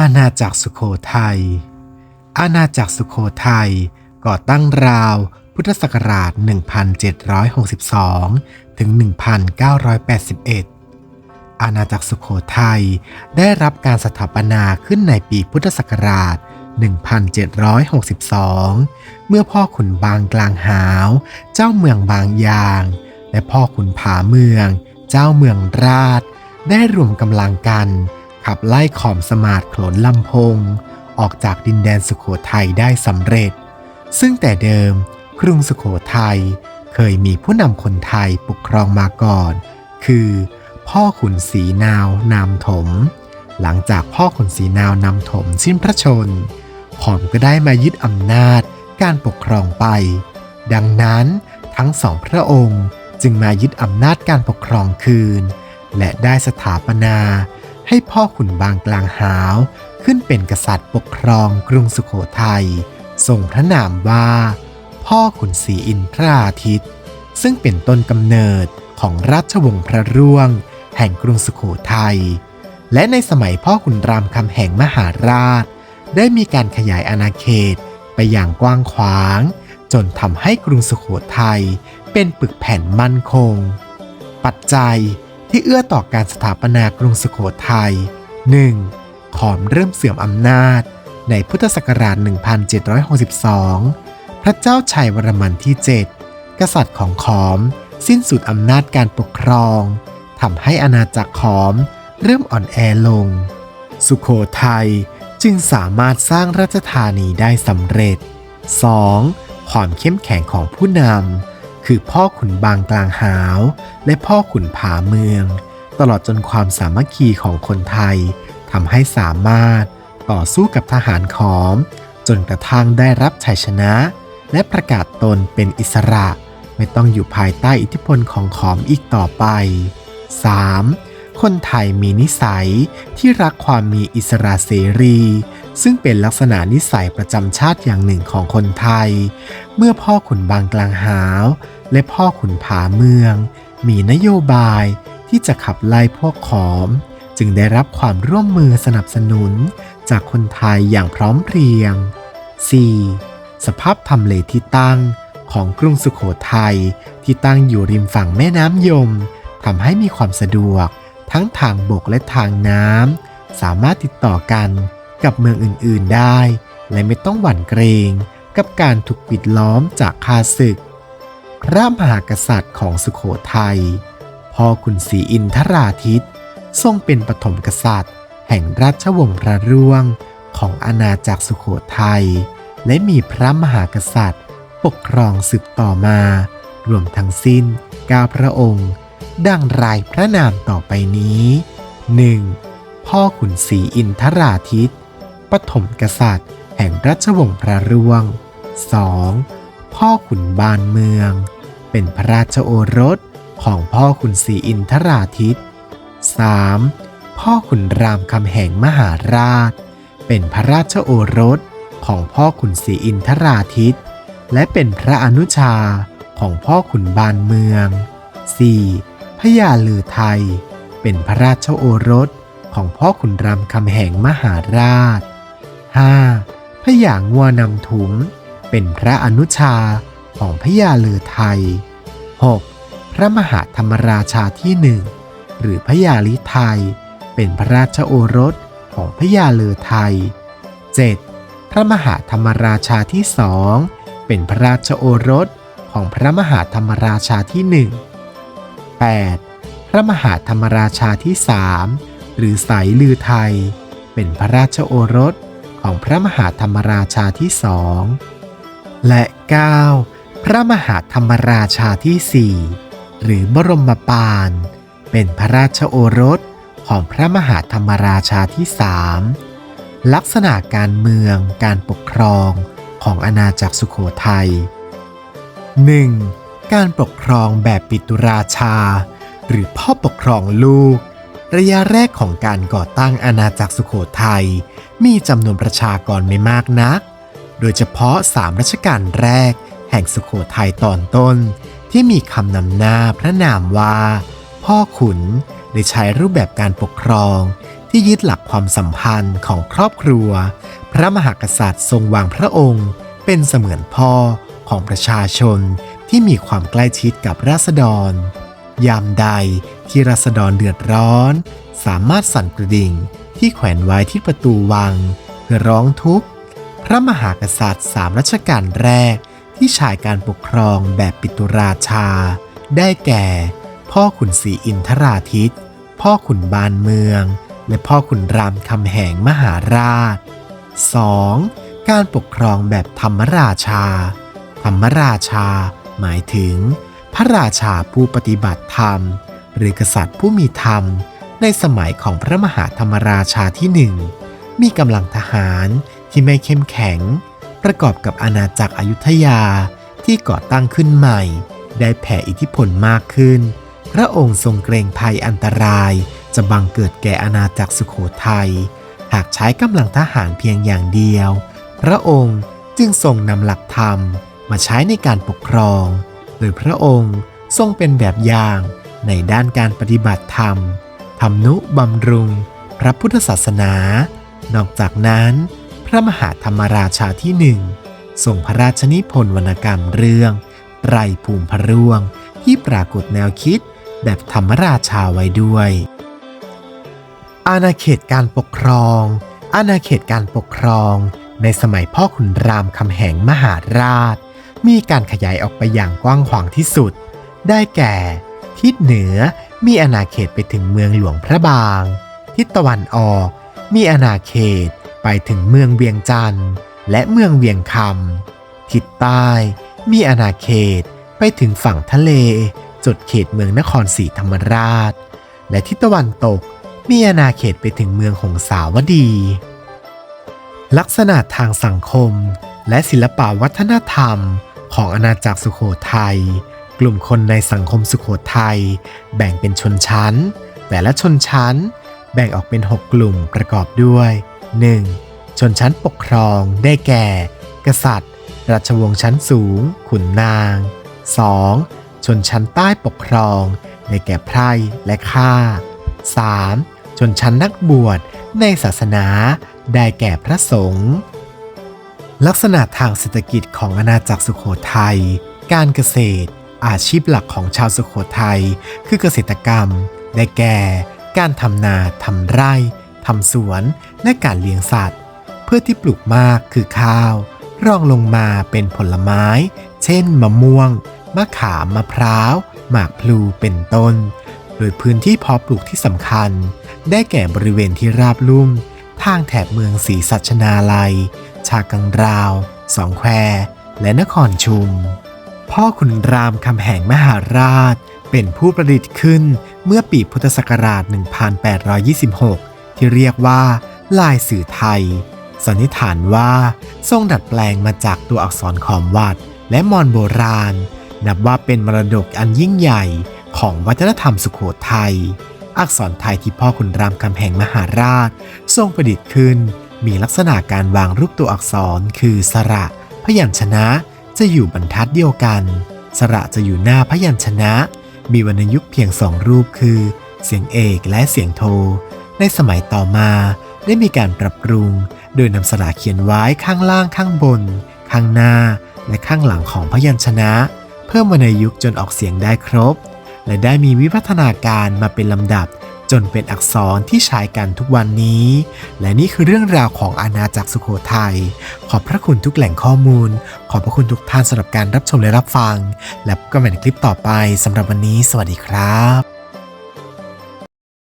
อาณาจักรสุโขทัย อาณาจักรสุโขทัยก่อตั้งราวพุทธศักราช 1762 ถึง 1981 อาณาจักรสุโขทัยได้รับการสถาปนาขึ้นในปีพุทธศักราช 1762 เมื่อพ่อขุนบางกลางหาว เจ้าเมืองบางยาง และพ่อขุนผาเมือง เจ้าเมืองราช ได้รวมกำลังกัน ขับไล่ขอมสมาร์ทโขลนลำพง ออกจากดินแดนสุโขทัยได้สำเร็จ ซึ่งแต่เดิมกรุงสุโขทัยเคยมีผู้นำคนไทยปกครองมาก่อน คือพ่อขุนศรีนาวนามถม หลังจากพ่อขุนศรีนาวนำถมสิ้นพระชน ขอมก็ได้มายึดอำนาจการปกครองไป ดังนั้นทั้งสองพระองค์จึงมายึดอำนาจการปกครองคืน และได้สถาปนา ให้พ่อขุนบางกลางหาว ขึ้นเป็นกษัตริย์ปกครองกรุงสุโขทัยทรงพระนามว่า พ่อขุนศรีอินทราทิตย์ ซึ่งเป็นต้นกำเนิดของราชวงศ์พระร่วง แห่งกรุงสุโขทัยและในสมัยพ่อขุนรามคำแห่งมหาราช ได้มีการขยายอาณาเขตไปอย่างกว้างขวาง จนทำให้กรุงสุโขทัยเป็นปึกแผ่นมั่นคง ปัจจัย ที่เอื้อต่อการสถาปนากรุงสุโขทัย 1. ขอมเริ่มเสื่อมอำนาจ ในพุทธศักราช 1762 พระเจ้าชัยวรมันที่ 7 กษัตริย์ของขอม สิ้นสุดอำนาจการปกครองทำให้อาณาจักรขอมเริ่มอ่อนแอลง สุโขทัยจึงสามารถสร้างราชธานีได้สำเร็จ 2. ความเข้มแข็งของผู้นำ คือพ่อขุนบางกลางหาว และพ่อขุนผาเมือง ตลอดจนความสามัคคีของคนไทยทำให้สามารถต่อสู้กับทหารขอม จนกระทั่งได้รับชัยชนะ และประกาศตนเป็นอิสระ ไม่ต้องอยู่ภายใต้อิทธิพลของขอมอีกต่อไป 3. คนไทยมีนิสัยที่รักความมีอิสระเสรี ซึ่งเป็นลักษณะนิสัยประจำชาติอย่างหนึ่งของคนไทย เมื่อพ่อขุนบางกลางหาว และพ่อขุนผาเมือง มีนโยบายที่จะขับไล่พวกขอม จึงได้รับความร่วมมือสนับสนุนจากคนไทยอย่างพร้อมเพรียง 4. สภาพทำเลที่ตั้งของกรุงสุขโขทัยที่ตั้งอยู่ริมฝั่งแม่น้ำยมทำให้มีความสะดวก ทั้งทางบกและทางน้ำสามารถติดต่อกันกับเมืองอื่นๆได้ และไม่ต้องหวั่นเกรงกับการถูกปิดล้อมจากข้าศึก พระมหากษัตริย์ของสุขโขทัยพ่อขุนศรีอินทราทิต ทรงเป็นปฐมกษัตริย์ แห่งราชวงศ์พระร่วงของอาณาจักรสุขโขทัยและมีพระมหากษัตริย์ ปกครองสืบต่อมา รวมทั้งสิ้น 9 พระองค์ ดังรายพระนามต่อไปนี้ 1. พ่อขุนศรีอินทราทิตปฐมกษัตริย์ แห่งราชวงศ์พระร่วง 2. พ่อขุนบานเมือง เป็นพระราชโอรสของพ่อขุนศรีอินทราทิต 3. พ่อขุนรามคำแห่งมหาราช เป็นพระราชโอรสของพ่อขุนศรีอินทราทิต และเป็นพระอนุชาของพ่อขุนบานเมือง 4. พญาลือไทย เป็นพระราชโอรสของพ่อขุนรามคำแหงมหาราช 5. พญางัวนำถุม เป็นพระอนุชาของพญาลือไทย 6. พระมหาธรรมราชาที่หนึ่งหรือพญาลิไทย เป็นพระราชโอรสของพญาลือไทย 7. พระมหาธรรมราชาที่สองเป็นพระราชโอรสของพระมหาธรรมราชาที่หนึ่ง 8. พระมหาธรรมราชาที่สามหรือสายลือไทย เป็นพระราชโอรสของพระมหาธรรมราชาที่สองและ 9. พระมหาธรรมราชาที่สี่หรือบรมปาน เป็นพระราชโอรสของพระมหาธรรมราชาที่สามลักษณะการเมืองการปกครองของอาณาจักรสุโขทัย 1. การปกครองแบบปิตุราชา หรือพ่อปกครองลูก ระยะแรกของการก่อตั้งอาณาจักรสุโขทัยมีจำนวนประชากรไม่มากนัก โดยเฉพาะสามรัชกาลแรก แห่งสุโขทัยตอนต้น ที่มีคำนำหน้าพระนามว่า พ่อขุนได้ใช้รูปแบบการปกครอง ที่ยึดหลักความสัมพันธ์ของครอบครัว พระมหากษัตริย์ทรงวางพระองค์ เป็นเสมือนพ่อของประชาชน ที่มีความใกล้ชิดกับราษฎร ยามใดที่ราษฎรเดือดร้อน สามารถสั่นกระดิ่งที่แขวนไว้ที่ประตูวัง เพื่อร้องทุกข์ พระมหากษัตริย์สามรัชกาลแรกที่ฉายการปกครองแบบปิตุราชา ได้แก่ พ่อขุนศรีอินทราทิต พ่อขุนบานเมือง และพ่อขุนรามคำแหงมหาราช 2. การปกครองแบบธรรมราชา ธรรมราชา หมายถึง พระราชาผู้ปฏิบัติธรรม หรือกษัตริย์ผู้มีธรรม ในสมัยของพระมหาธรรมราชาที่หนึ่งมีกำลังทหารที่ไม่เข้มแข็ง ประกอบกับอาณาจักรอยุธยาที่ก่อตั้งขึ้นใหม่ ได้แผ่อิทธิพลมากขึ้น พระองค์ทรงเกรงภัยอันตราย จะบังเกิดแก่อาณาจักรสุขโขทัยหากใช้กำลังทหารเพียงอย่างเดียว พระองค์จึงทรงนำหลักธรรม มาใช้ในการปกครอง โดยพระองค์ทรงเป็นแบบอย่างในด้านการปฏิบัติธรรมทำนุบำรุง พระพุทธศาสนา นอกจากนั้น พระมหาธรรมราชาที่หนึ่งส่งพระราชนิพนธ์วรรณกรรมเรื่องไตรภูมิพระร่วง ที่ปรากฏแนวคิดแบบธรรมราชาไว้ด้วย อาณาเขตการปกครอง อาณาเขตการปกครอง ในสมัยพ่อขุนรามคำแหงมหาราช มีการขยายออกไปอย่างกว้างขวางที่สุด ได้แก่ ทิศเหนือมีอาณาเขตไปถึงเมืองหลวงพระบาง ทิศตะวันออก มีอาณาเขตไปถึงเมืองเวียงจันทร์และเมืองเวียงคำทิศใต้ มีอาณาเขตไปถึงฝั่งทะเล จดเขตเมืองนครศรีธรรมราช และทิศตะวันตก มีอาณาเขตไปถึงเมืองหงสาวดี ลักษณะทางสังคมและศิลปวัฒนธรรม ของอาณาจักรสุโขทัย กลุ่มคนในสังคมสุโขทัยแบ่งเป็นชนชั้น แต่ละชนชั้นแบ่งออกเป็น 6 กลุ่มประกอบด้วย 1. ชนชั้นปกครองได้แก่ กษัตริย์ ราชวงศ์ชั้นสูง ขุนนาง 2. ชนชั้นใต้ปกครอง ได้แก่ไพร่และข้า 3. ชนชั้นนักบวชในศาสนา ได้แก่พระสงฆ์ ลักษณะทางเศรษฐกิจของอาณาจักรสุขโขทัย การเกษตร อาชีพหลักของชาวสุขโขทัย คือเกษตรกรรม ได้แก่ การทำนา ทำไร่ ทำสวน และการเลี้ยงสัตว์ เพื่อที่ปลูกมากคือข้าว รองลงมาเป็นผลไม้ เช่น มะม่วง มะขาม มะพร้าว หมากพลู เป็นต้น โดยพื้นที่เพาะปลูกที่สำคัญ ได้แก่บริเวณที่ราบลุ่ม ทางแถบเมืองศรีสัชนาลัย ชากังราว สองแคว และนครชุม พ่อขุนรามคำแหงมหาราช เป็นผู้ประดิษฐ์ขึ้นเมื่อปีพุทธศักราช 1826 ที่เรียกว่าลายสื่อไทย สันนิษฐานว่าทรงดัดแปลงมาจากตัวอักษรขอมวัด และมอญโบราณ นับว่าเป็นมรดกอันยิ่งใหญ่ของวัฒนธรรมสุโขทัยอักษรไทยที่พ่อขุนรามคำแหงมหาราช ทรงประดิษฐ์ขึ้น มีลักษณะการวางรูปตัวอักษรคือสระ พยัญชนะจะอยู่บรรทัดเดียวกัน สระจะอยู่หน้าพยัญชนะ มีวรรณยุกต์เพียงสองรูปคือ เสียงเอกและเสียงโท ในสมัยต่อมาได้มีการปรับปรุง โดยนำสระเขียนไว้ข้างล่างข้างบน ข้างหน้า และข้างหลังของพยัญชนะ เพิ่มวรรณยุกต์จนออกเสียงได้ครบ และได้มีวิวัฒนาการมาเป็นลำดับ จนเป็นอักษรที่ใช้กันทุกวันนี้ และนี่คือเรื่องราวของอาณาจักรสุโขทัย ขอบพระคุณทุกแหล่งข้อมูล ขอบพระคุณทุกท่านสำหรับการรับชมและรับฟัง และพบกันใหม่ในคลิปต่อไปสำหรับวันนี้ สวัสดีครับ